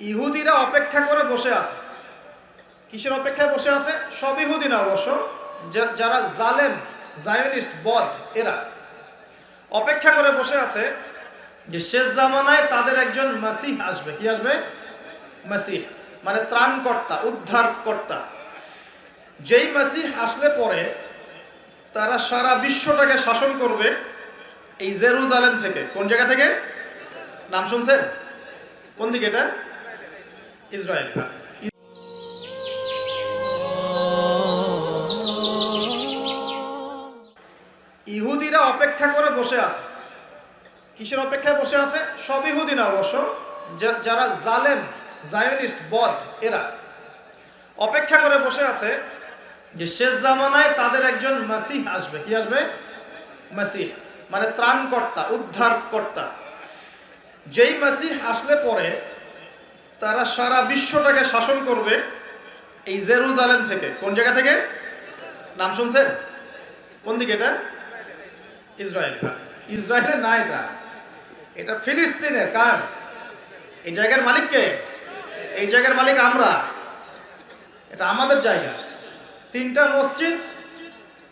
ইহুদিরা অপেক্ষা করে বসে আছে। কিসের অপেক্ষায় বসে আছে? সব ইহুদি না অবশ্য যারা জালেম, জায়নিস্ট, বদ, এরা। অপেক্ষা করে বসে আছে যে শেষ জামানায় তাদের একজন মাসিহ আসবে। কি আসবে? মাসিহ মানে ত্রাণকর্তা, উদ্ধারকর্তা। যেই মাসিহ আসলে পরে তারা সারা বিশ্বটাকে শাসন করবে এই জেরুজালেম থেকে। কোন জায়গা থেকে? নাম শুনছেন? কোন দিকে এটা? ইসরায়েল আচ্ছা। ইহুদিরা অপেক্ষা করে বসে আছে। কিসের অপেক্ষায় বসে আছে? সব ইহুদি না অবশ্য যারা জালেম, জায়নিস্ট, বদ, এরা। অপেক্ষা করে বসে আছে যে শেষ জামানায় তাদের একজন মাসিহ আসবে। কি আসবে? মাসিহ মানে ত্রাণকর্তা, উদ্ধারকর্তা। যেই মাসিহ আসলে পরে তারা সারা বিশ্বটাকে শাসন করবে এই জেরুজালেম থেকে। কোন জায়গা থেকে? নাম শুনছেন? কোন দিকে এটা? ইসরায়েল। আচ্ছা ইসরায়েলের না এটা। এটা ফিলিস্তিনের, কার? এই জায়গার মালিক কে? এই জায়গার মালিক আমরা। এটা আমাদের জায়গা। তিনটা মসজিদ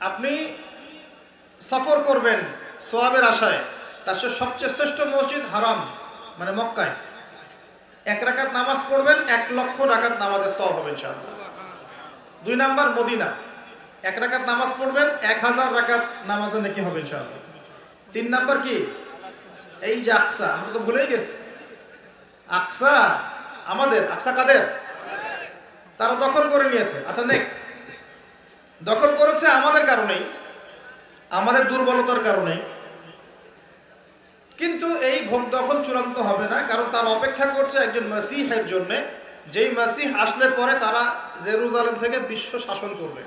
আপনি সফর করবেন সোয়াবের আশায়। তার সবচেয়ে শ্রেষ্ঠ মসজিদ হারাম মানে মক্কায়। এক রাকাত নামাজ পড়বেন, এক লক্ষ রাকাত নামাজের সব হবে ইনশাআল্লাহ। দুই নাম্বার, মদিনা। এক রাকাত নামাজ পড়বেন, এক হাজার রাকাত নামাজে নাকি হবে ইনশাআল্লাহ। তিন নাম্বার কি? এই যে আকসা, আমরা তো ভুলেই গেছি। আকসা আমাদের, আকসা কাদের? তারা দখল করে নিয়েছে। আচ্ছা নেক। দখল করেছে আমাদের কারণেই, আমাদের দুর্বলতার কারণে কিন্তু এই ভোগ দখল চূড়ান্ত হবে না, কারণ তার অপেক্ষা করছে একজন মাসিহের জন্যে। যেই মাসিহ আসলে পরে তারা জেরুজালেম থেকে বিশ্ব শাসন করবে।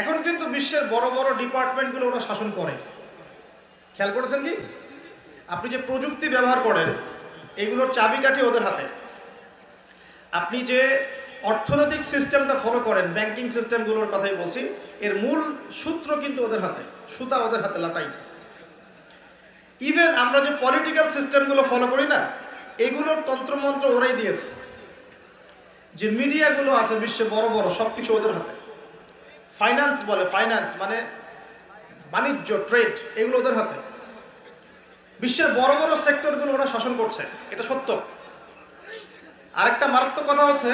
এখন কিন্তু বিশ্বের বড় বড় ডিপার্টমেন্টগুলো ওরা শাসন করে। খেয়াল করেছেন কি? আপনি যে প্রযুক্তি ব্যবহার করেন, এগুলোর চাবিকাঠি ওদের হাতে। আপনি যে অর্থনৈতিক সিস্টেমটা ফলো করেন, ব্যাংকিং সিস্টেমগুলোর কথাই বলছি, এর মূল সূত্র কিন্তু ওদের হাতে, সুতা ওদের হাতে লাটাই। ইভেন আমরা যে পলিটিক্যাল সিস্টেমগুলো ফলো করি না, এগুলোর তন্ত্রমন্ত্র ওরাই দিয়েছে। যে মিডিয়াগুলো আছে বিশ্বে বড় বড় সব কিছু ওদের হাতে। ফাইন্যান্স বলে ফাইন্যান্স মানে বাণিজ্য ট্রেড এগুলো ওদের হাতে। বিশ্বের বড় বড় সেক্টরগুলো ওরা শাসন করছে, এটা সত্য। আরেকটা মারাত্মক কথা হচ্ছে,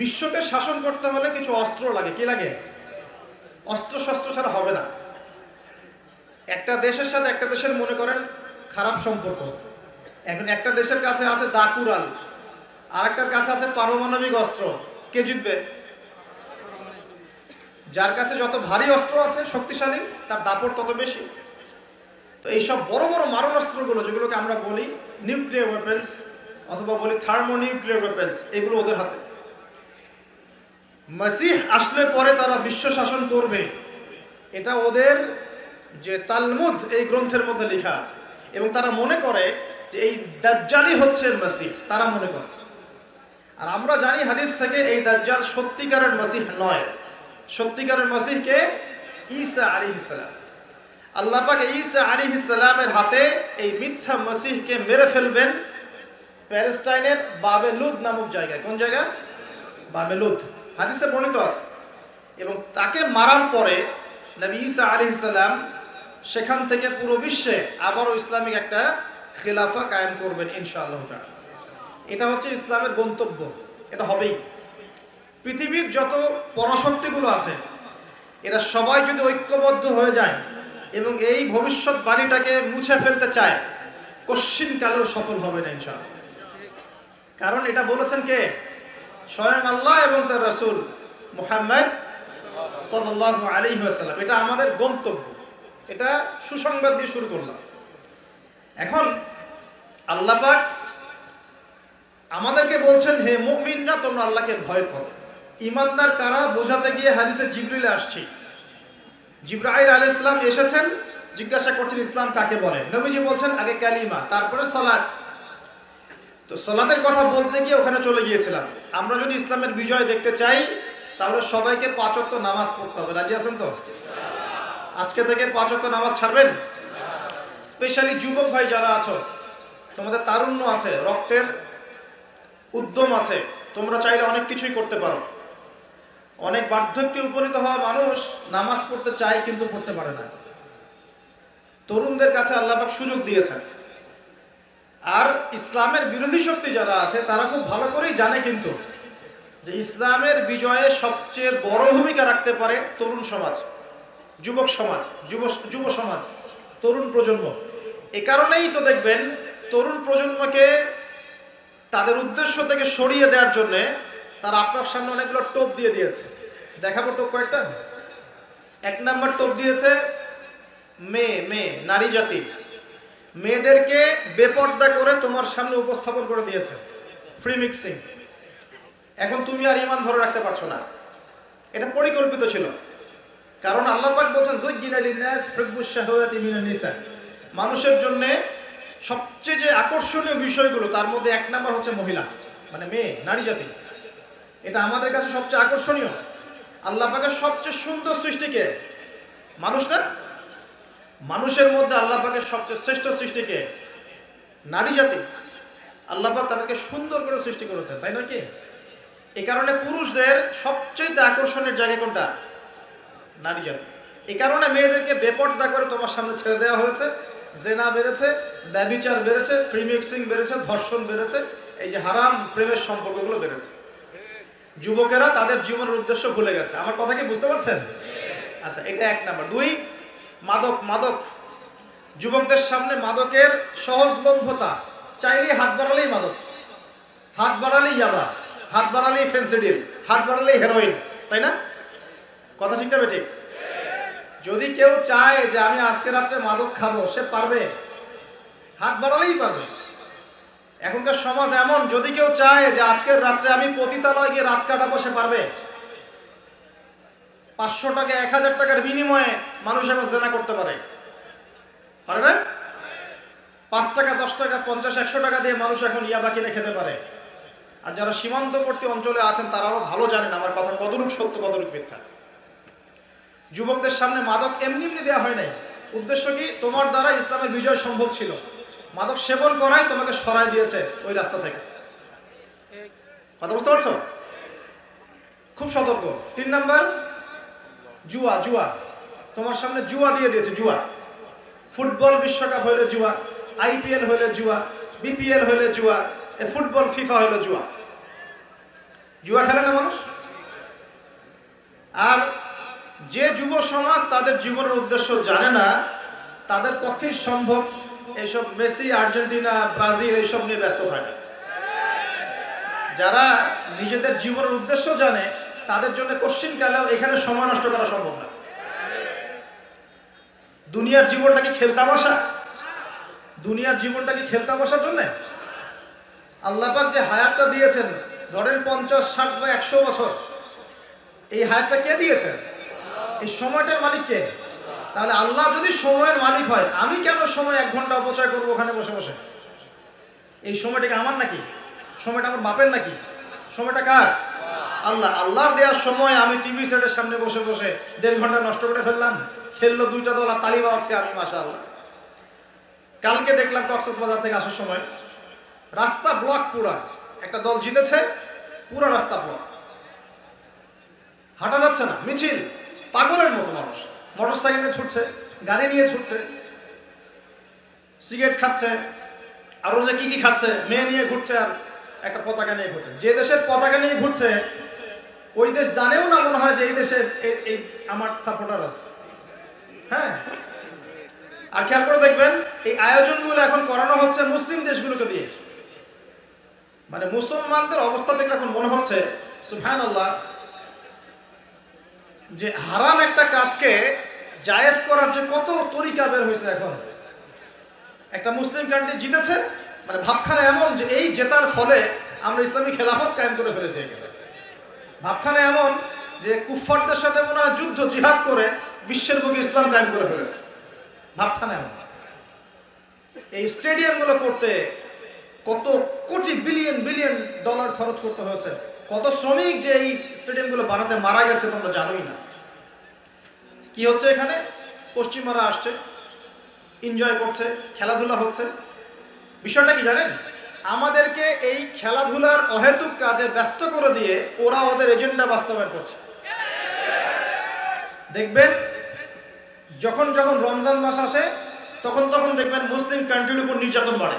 বিশ্বকে শাসন করতে হলে কিছু অস্ত্র লাগে। কি লাগে? অস্ত্র শস্ত্র ছাড়া হবে না। একটা দেশের সাথে একটা দেশের মনে করেন খারাপ সম্পর্ক। এখন একটা দেশের কাছে আছে দাকুরাল আর একটার কাছে আছে পারমাণবিক অস্ত্র। কে জিতবে? যার কাছে যত ভারী অস্ত্র আছে, শক্তিশালী, তার দাপট তত বেশি। তো এইসব বড় বড় মারণাস্ত্রগুলো, যেগুলোকে আমরা বলি নিউক্লিয়ার ওয়েপেন্স অথবা বলি থার্মোনিউক্লিয়ার ওয়েপেন্স এগুলো ওদের হাতে। মাসিহ আসলে পরে তারা বিশ্ব শাসন করবে। এটা ওদের যে তালমুদ এই গ্রন্থের মধ্যে লেখা আছে। এবং তারা মনে করে যে এই দাজ্জালই হচ্ছে মাসিহ। তারা মনে করে। আর আমরা জানি হাদিস থেকে এই দাজ্জাল সত্যিকারের মাসিহ নয়। সত্যিকারের মাসিহকে ঈসা আলী ইসলাম আল্লাহ পাক ঈসা আলী ইসলামের হাতে এই মিথ্যা মসিহকে মেরে ফেলবেন প্যালেস্টাইনের বাবেলুদ নামক জায়গায়। কোন জায়গা? বাবেলুদ হাদিসে বর্ণিত আছে। এবং তাকে মারার পরে নবী ঈসা আলী ইসলাম সেখান থেকে পুরো বিশ্বে আবারও ইসলামিক একটা খেলাফা কায়েম করবেন ইনশাআল্লাহ। এটা হচ্ছে ইসলামের গন্তব্য। এটা হবেই। পৃথিবীর যত পরাশক্তিগুলো আছে, এরা সবাই যদি ঐক্যবদ্ধ হয়ে যায় এবং এই ভবিষ্যৎবাণীটাকে মুছে ফেলতে চায় কশ্চিন কালেও সফল হবে না ইনশাআল্লাহ। কারণ এটা বলেছেন কে? স্বয়ং আল্লাহ এবং তার রসুল মুহাম্মদ সাল্লাল্লাহু আলাইহি ওয়াসাল্লাম। এটা আমাদের গন্তব্য। এটা সুসংবাদ দিয়ে শুরু করলাম। এখন আল্লাহ পাক আমাদেরকে বলছেন, হে মুমিনরা, তোমরা আল্লাহকে ভয় করো। ইমানদার কারা? বোঝাতে গিয়ে হাদিসে জিবরিলে আসছি। জিব্রাহিল আলী ইসলাম এসেছেন, জিজ্ঞাসা করছেন, ইসলাম কাকে বলে? নবীজি বলছেন, আগে কালিমা, তারপরে সলাৎ তো সলাতের কথা বলতে গিয়ে ওখানে চলে গিয়েছিলাম। আমরা যদি ইসলামের বিজয় দেখতে চাই তাহলে সবাইকে পাঁচত্ব নামাজ পড়তে হবে। রাজি আছেন তো? আজকে থেকে পাঁচত্ব নামাজ ছাড়বেন? স্পেশালি যুবক ভাই যারা আছো, তোমাদের তারুণ্য আছে, রক্তের উদ্যম আছে, তোমরা চাইলে অনেক কিছুই করতে পারো। অনেক বার্ধক্যে উপনীত হওয়া মানুষ নামাজ পড়তে চায় কিন্তু পড়তে পারে না। তরুণদের কাছে আল্লাপাক সুযোগ দিয়েছেন। আর ইসলামের বিরোধী শক্তি যারা আছে, তারা খুব ভালো করেই জানে কিন্তু যে ইসলামের বিজয়ে সবচেয়ে বড় ভূমিকা রাখতে পারে তরুণ সমাজ, যুবক সমাজ, যুব যুব সমাজ, তরুণ প্রজন্ম। এ কারণেই তো দেখবেন তরুণ প্রজন্মকে তাদের উদ্দেশ্য থেকে সরিয়ে দেওয়ার জন্যে তারা আপনার সামনে অনেকগুলো টোপ দিয়ে দিয়েছে। দেখাবো টোপ কয়েকটা। এক নাম্বার টোপ দিয়েছে মেয়ে মেয়ে, নারী জাতি। মেয়েদেরকে বেপর্দা করে তোমার সামনে উপস্থাপন করে দিয়েছে। ফ্রি মিক্সিং এখন তুমি আর ইমান ধরে রাখতে পারছ না। এটা পরিকল্পিত ছিল। কারণ আল্লাহ পাক বলছেন মানুষের জন্য সবচেয়ে যে আকর্ষণীয় বিষয়গুলো, তার মধ্যে এক নাম্বার হচ্ছে মহিলা মানে মেয়ে, নারী জাতি। এটা আমাদের কাছে সবচেয়ে আকর্ষণীয়। আল্লাহ পাকের সবচেয়ে সুন্দর সৃষ্টিকে মানুষ না? মানুষের মধ্যে আল্লাহ পাকের সবচেয়ে শ্রেষ্ঠ সৃষ্টিকে নারী জাতি। আল্লাহ পাক তাদেরকে সুন্দর করে সৃষ্টি করেছেন, তাই নয় কি? এই কারণে পুরুষদের সবচেয়ে আকর্ষণের জায়গা কোনটা? নারী জাতি। এ কারণে মেয়েদেরকে বেপর্দা করে তোমার সামনে ছেড়ে দেওয়া হয়েছে। জেনা বেড়েছে, ব্যবিচার বেড়েছে ফ্রি মিক্সিং বেড়েছে, ধর্ষণ বেড়েছে, এই যে হারাম প্রেমের সম্পর্কগুলো বেড়েছে। যুবকেরা তাদের জীবনের উদ্দেশ্য ভুলে গেছে। আমার কথা কি বুঝতে পারছেন? আচ্ছা এটা এক নাম্বার। দুই, মাদক মাদক। যুবকদের সামনে মাদকের সহজলভ্যতা। চাইলেই হাত বাড়ালেই মাদক। হাত বাড়ালেই ইয়াবা। হাত বাড়ালেই ফেন্সিডিল হাত বাড়ালেই হেরোইন তাই না? কথা ঠিকটা ঠিক যদি কেউ চায় যে আমি আজকে রাত্রে মাদক খাব, সে পারবে? হাত বাড়ালেই পারবে। এখনকার সমাজ এমন, যদি কেউ চায় যে আজকের রাত্রে আমি পতিতালয় গিয়ে রাত কাটাবো, সে পারবে। পাঁচশো টাকা, এক হাজার টাকার বিনিময়ে মানুষ এখন জেনা করতে পারে। পারে না? পাঁচ টাকা, দশ টাকা, পঞ্চাশ, একশো টাকা দিয়ে মানুষ এখন ইয়াবা কিনে খেতে পারে। আর যারা সীমান্তবর্তী অঞ্চলে আছেন, তারা আরও ভালো জানেন আমার কথা, কতটুক সত্য, কতটুক মিথ্যা। যুবকদের সামনে মাদক এমনি এমনি দেওয়া হয় নাই। উদ্দেশ্য কি? তোমার দ্বারা ইসলামের বিজয় সম্ভব ছিল। মাদক সেবন করাই তোমাকে সরাই দিয়েছে ওই রাস্তা থেকে। কথা বুঝতে পারছ? খুব সতর্ক। তিন নাম্বার, জুয়া জুয়া। তোমার সামনে জুয়া দিয়ে দিয়েছে, জুয়া। ফুটবল বিশ্বকাপ হইলে জুয়া, আইপিএল হইলে জুয়া, বিপিএল হইলে জুয়া ফুটবল ফিফা হইলে জুয়া। জুয়া খেলে না মানুষ? আর যে যুব সমাজ তাদের জীবনের উদ্দেশ্য জানে না, তাদের পক্ষেই সম্ভব এইসব মেসি, আর্জেন্টিনা, ব্রাজিল এইসব নিয়ে ব্যস্ত থাকে। যারা নিজেদের জীবনের উদ্দেশ্য জানে, তাদের জন্য কোশ্চিন কালেও এখানে সময় নষ্ট করা সম্ভব না। দুনিয়ার জীবনটা কি খেলতামাশা দুনিয়ার জীবনটা কি খেলতামাশার জন্য? আল্লাপাক যে হায়াতটা দিয়েছেন, ধরেন পঞ্চাশ, ষাট বা একশো বছর, এই হায়াতটা কে দিয়েছেন? এই সময়টার মালিক কে? তাহলে আল্লাহ যদি সময়ের মালিক হয়, আমি কেন সময় এক ঘণ্টা অপচয় করব ওখানে বসে বসে? এই সময়টা কি আমার নাকি? সময়টা আমার বাপের নাকি? সময়টা কার? আল্লাহ, আল্লাহর দেওয়ার সময় আমি টিভি সেটের সামনে বসে বসে দেড় ঘণ্টা নষ্ট করে ফেললাম, খেললো দুইটা দল আর তালিবা আছে আমি মাসা আল্লাহ কালকে দেখলাম কক্সেস বাজার থেকে আসার সময় রাস্তা ব্লক পুরা। একটা দল জিতেছে, পুরো রাস্তা ব্লক। হাঁটা যাচ্ছে না, মিছিল, পাগলের মতো মানুষ। মোটর সাইকেলে ছুটছে, গাড়ি নিয়ে ছুটছে, সিগারেট খাচ্ছে আরও যে কি কি খাচ্ছে, মেয়ে নিয়ে ঘুরছে আর একটা পতাকা নিয়ে ঘুরছে। যে দেশের পতাকা নিয়ে ঘুরছে, ওই দেশ জানেও না মনে হয় যে এই দেশে এই- আমার সাপোর্টার আছে। হ্যাঁ? আর খেয়াল করে দেখবেন, এই আয়োজনগুলো এখন করানো হচ্ছে মুসলিম দেশগুলোকে দিয়ে। মানে মুসলমানদের অবস্থা দেখলে এখন মনে হচ্ছে সুফহান আল্লাহ যে হারাম একটা কাজকে জায়েজ করার যে কত তরিকা বের হয়েছে এখন। একটা মুসলিম কান্ট্রি জিতেছে মানে ভাবখানা এমন যে এই জেতার ফলে আমরা ইসলামী খেলাফত কায়েম করে ফেলেছি এখানে ভাবখানা এমন যে কুফফারদের সাথে মনে হয় যুদ্ধ, জিহাদ করে বিশ্বের বুকে ইসলাম কায়েম করে ফেলেছে। ভাবখানা এমন। এই স্টেডিয়ামগুলো করতে কত কোটি বিলিয়ন বিলিয়ন ডলার খরচ করতে হয়েছে। কত শ্রমিক যে এই স্টেডিয়ামগুলো বানাতে মারা গেছে তোমরা জানোই না। কি হচ্ছে এখানে? পশ্চিমারা আসছে এনজয় করছে, খেলাধুলা হচ্ছে। বিষয়টা কি জানেন? আমাদেরকে এই খেলাধুলার অহেতুক কাজে ব্যস্ত করে দিয়ে ওরা ওদের এজেন্ডা বাস্তবায়ন করছে। দেখবেন, যখন যখন রমজান মাস আসে, তখন তখন দেখবেন মুসলিম কান্ট্রির উপর নির্যাতন বাড়ে।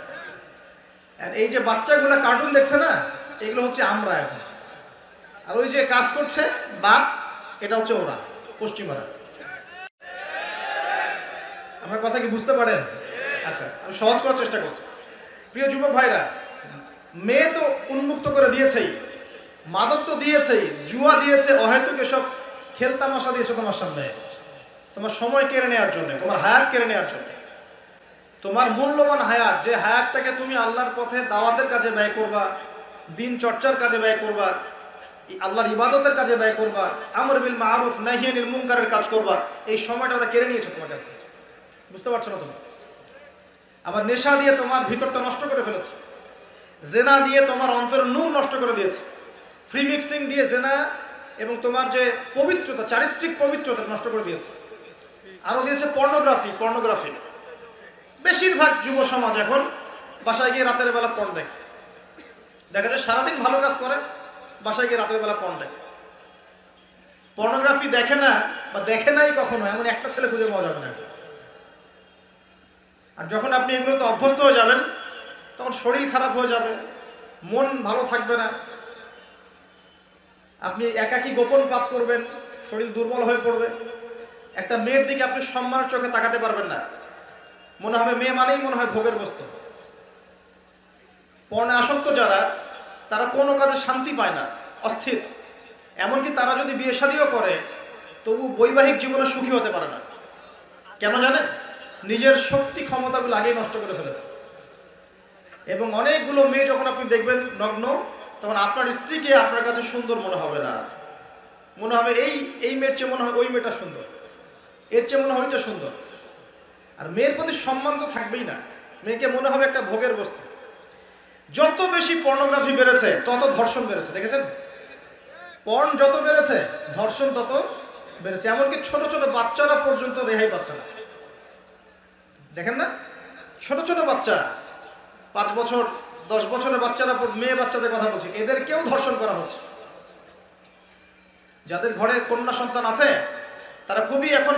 আর এই যে বাচ্চাগুলো কার্টুন দেখছে না, এগুলো হচ্ছে আমরা এখন। আর ওই যে কাজ করছে বাপ এটা হচ্ছে ওরা, পশ্চিমারা। আমার কথা কি বুঝতে পারেন? আচ্ছা আমি সহজ করার চেষ্টা করছি। প্রিয় যুবক ভাইরা, মেয়ে তো উন্মুক্ত করে দিয়েছেই, মাদক তো দিয়েছেই, জুয়া দিয়েছে, অহেতুক এসব খেলতামাশা দিয়েছে তোমার সামনে। তোমার সময় কেড়ে নেওয়ার জন্য, তোমার হায়াত কেড়ে নেওয়ার জন্য। তোমার মূল্যবান হায়াত, যে হায়াতটাকে তুমি আল্লাহর পথে দাওয়াতের কাজে ব্যয় করবা, দিন চর্চার কাজে ব্যয় করবা আল্লাহর ইবাদতের কাজে ব্যয় করবা, আমর বিল মারুফ নাহিয়ানিল মুনকারের কাজ করবা, এই সময়টা ওরা কেড়ে নিয়েছে তোমার কাছ থেকে। বুঝতে পারছ না তুমি আবার নেশা দিয়ে তোমার ভিতরটা নষ্ট করে ফেলেছে। জেনা দিয়ে তোমার অন্তরের নূর নষ্ট করে দিয়েছে। ফ্রি মিক্সিং দিয়ে জেনা এবং তোমার যে পবিত্রতা, চারিত্রিক পবিত্রতা নষ্ট করে দিয়েছে। আরও দিয়েছে পর্নোগ্রাফি পর্নোগ্রাফি বেশিরভাগ যুব সমাজ এখন বাসায় গিয়ে রাতের বেলা পণ দেখে। দেখা যায় সারাদিন ভালো কাজ করে, বাসায় গিয়ে রাতের বেলা পণ দেখে। পর্নোগ্রাফি দেখে না বা দেখে নাই কখনো, এমন একটা ছেলে খুঁজে পাওয়া যাবে না আর যখন আপনি এগুলোতে অভ্যস্ত হয়ে যাবেন, তখন শরীর খারাপ হয়ে যাবে, মন ভালো থাকবে না। আপনি একাকী গোপন পাপ করবেন, শরীর দুর্বল হয়ে পড়বে। একটা মেয়ের দিকে আপনি সম্মানের চোখে তাকাতে পারবেন না। মনে হবে মেয়ে মানেই মনে হয় ভোগের বস্তু। পর্ণে আসক্ত যারা, তারা কোনো কাজে শান্তি পায় না, অস্থির। এমনকি তারা যদি বিয়ে শাদিও করে, তবু বৈবাহিক জীবনে সুখী হতে পারে না। কেন জানেন? নিজের শক্তি ক্ষমতাগুলো আগেই নষ্ট করে ফেলেছে। এবং অনেকগুলো মেয়ে যখন আপনি দেখবেন নগ্ন, তখন আপনার স্ত্রীকে আপনার কাছে সুন্দর মনে হবে না। মনে হবে এই এই মেয়ের চেয়ে মনে হয় ওই মেয়েটা সুন্দর। এর চেয়ে মনে হয় ওইটা সুন্দর। আর মেয়ের প্রতি সম্মান তো থাকবেই না। মেয়েকে মনে হবে একটা ভোগের বস্তু। যত বেশি পর্নোগ্রাফি বেড়েছে, তত ধর্ষণ বেড়েছে, দেখেছেন? পর্ন যত বেড়েছে, ধর্ষণ তত বেড়েছে। এমনকি ছোট ছোট বাচ্চারা পর্যন্ত রেহাই পাচ্ছে না। দেখেন না? ছোট ছোট বাচ্চা, পাঁচ বছর, দশ বছরের বাচ্চারা মেয়ে বাচ্চাদের কথা বলছি, এদেরকেও ধর্ষণ করা হচ্ছে। যাদের ঘরে কন্যা সন্তান আছে, তারা খুবই এখন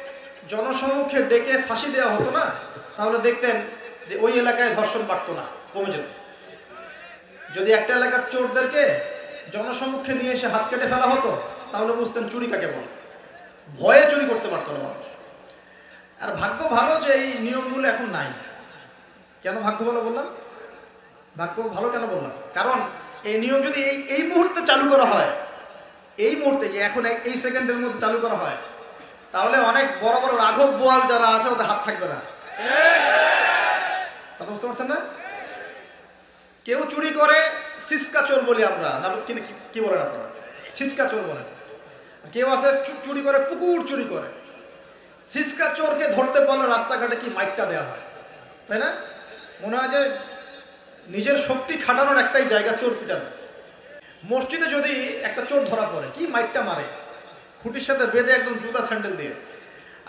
জনসমক্ষে ডেকে ফাঁসি দেওয়া হতো না, তাহলে দেখতেন যে ওই এলাকায় ধর্ষণ বাড়তো না, কমে যেত। যদি একটা এলাকার চোরদেরকে জনসমক্ষে নিয়ে এসে হাত কেটে ফেলা হতো, তাহলে বুঝতেন চুরি কাকে বলে। ভয়ে চুরি করতে পারতো না মানুষ। আর ভাগ্য ভালো যে এই নিয়মগুলো এখন নাই। কেন ভাগ্য ভালো বললাম? ভাগ্য ভালো কেন বললাম? কারণ এই নিয়ম যদি এই এই মুহূর্তে চালু করা হয়, এই মুহূর্তে যে এখন এই- সেকেন্ডের মধ্যে চালু করা হয় তাহলে অনেক বড় বড় রাঘব বোয়াল যারা আছে, ওদের হাত থাকবে না। কথা বুঝতে পারছেন না? কেউ চুরি করে সিসকা চোর বলি আমরা। না, কি বলেন আপনারা? ছিচকা চোর বলেন। কেউ আছে চুরি করে পুকুর চুরি করে। সিসকা চোরকে ধরতে পারলে রাস্তাঘাটে কি মাইকটা দেওয়া হয়? তাই না? মনে হয় যে নিজের শক্তি খাটানোর একটাই জায়গা চোর পিটানো। মসজিদে যদি একটা চোর ধরা পড়ে, কি মাইকটা মারে? খুঁটির সাথে বেঁধে একদম জুতা স্যান্ডেল দিয়ে।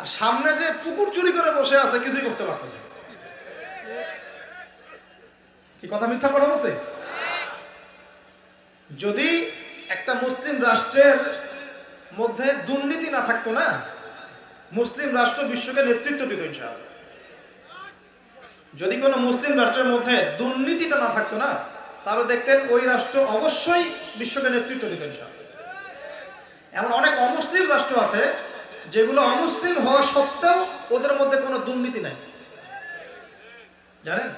আর সামনে যে পুকুর চুরি করে বসে আছে, কিছুই করতে পারতেছে কি কথা মিথ্যা কথা বলছে? যদি একটা মুসলিম রাষ্ট্রের মধ্যে দুর্নীতি না থাকতো না, মুসলিম রাষ্ট্র বিশ্বকে নেতৃত্ব দিত যদি কোনো মুসলিম রাষ্ট্রের মধ্যে দুর্নীতিটা না থাকতো না, তাহলে দেখতেন ওই রাষ্ট্র অবশ্যই বিশ্বকে নেতৃত্ব দিতেন ইনশাআল্লাহ। এমন অনেক অমুসলিম রাষ্ট্র আছে যেগুলো অমুসলিম হওয়া সত্ত্বেও ওদের মধ্যে কোনো দুর্নীতি নাই। জানেন?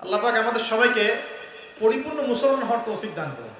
আল্লাপাক আমাদের সবাইকে পরিপূর্ণ মুসলমান হওয়ার তৌফিক দান করুন।